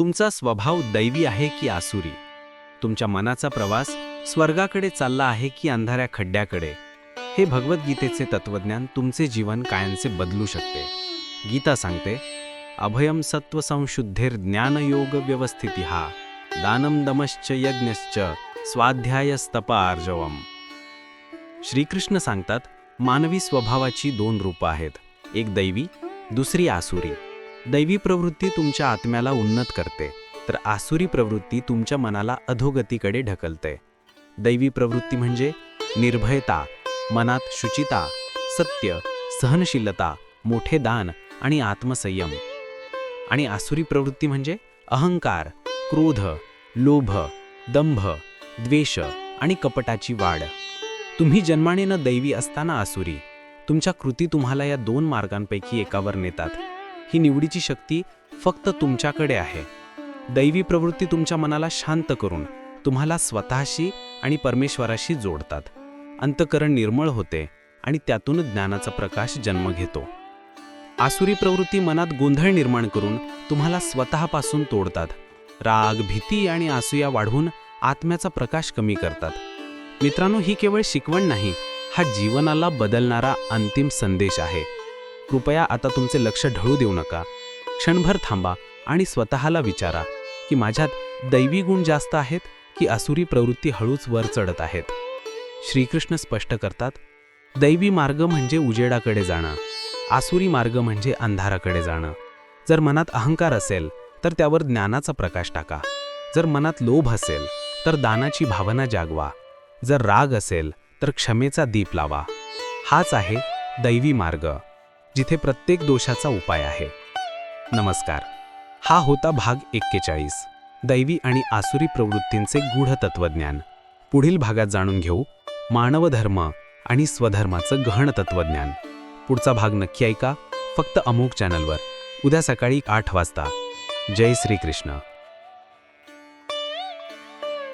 तुमचा स्वभाव दैवी आहे की आसुरी? तुमच्या मनाचा प्रवास स्वर्गाकडे चालला आहे की अंधाऱ्या खड्ड्याकडे? हे भगवद्गीतेचे तत्वज्ञान तुमचे जीवन कायमचे बदलू शकते. गीता सांगते अभयम सत्व संशुद्धेर ज्ञानयोग व्यवस्थिती हा दानम दमश्च यज्ञश्च स्वाध्यायस्तप आर्जवम श्रीकृष्ण सांगतात मानवी स्वभावाची दोन रूपं आहेत. एक दैवी दुसरी आसुरी. दैवी प्रवृत्ती तुमच्या आत्म्याला उन्नत करते तर आसुरी प्रवृत्ती तुमच्या मनाला अधोगतीकडे ढकलते. दैवी प्रवृत्ती म्हणजे निर्भयता मनात शुचिता सत्य सहनशीलता मोठे दान आणि आत्मसंयम. आणि आसुरी प्रवृत्ती म्हणजे अहंकार क्रोध लोभ दंभ द्वेष आणि कपटाची वाढ. तुम्ही जन्माने न दैवी असताना आसुरी. तुमच्या कृती तुम्हाला या दोन मार्गांपैकी एकावर नेतात. ही निवडीची शक्ती फक्त तुमच्याकडे आहे. दैवी प्रवृत्ती तुमच्या मनाला शांत करून तुम्हाला स्वतःशी आणि परमेश्वराशी जोडतात. अंतकरण निर्मळ होते आणि त्यातून ज्ञानाचा प्रकाश जन्म घेतो. आसुरी प्रवृत्ती मनात गोंधळ निर्माण करून तुम्हाला स्वतःपासून तोडतात. राग भीती आणि आसूया वाढवून आत्म्याचा प्रकाश कमी करतात. मित्रांनो ही केवळ शिकवण नाही हा जीवनाला बदलणारा अंतिम संदेश आहे. कृपया आता तुमचे लक्ष ढळू देऊ नका. क्षणभर थांबा आणि स्वतःला विचारा की माझ्यात दैवी गुण जास्त आहेत की असुरी प्रवृत्ती हळूच वर चढत आहेत. श्रीकृष्ण स्पष्ट करतात दैवी मार्ग म्हणजे उजेडाकडे जाणं आसुरी मार्ग म्हणजे अंधाराकडे जाणं. जर मनात अहंकार असेल तर त्यावर ज्ञानाचा प्रकाश टाका. जर मनात लोभ असेल तर दानाची भावना जागवा. जर राग असेल तर क्षमेचा दीप लावा. हाच आहे दैवी मार्ग. जिथे प्रत्येक दोषाचा उपाय आहे. नमस्कार. हा होता भाग एक्केचाळीस. दैवी आणि आसुरी प्रवृत्तींचे गूढ तत्वज्ञान पुढील भागात जाणून घेऊ मानवधर्म आणि स्वधर्माचं गहन तत्वज्ञान पुढचा भाग नक्की ऐका फक्त अमोक चॅनलवर. उद्या सकाळी आठ वाजता. जय श्रीकृष्ण.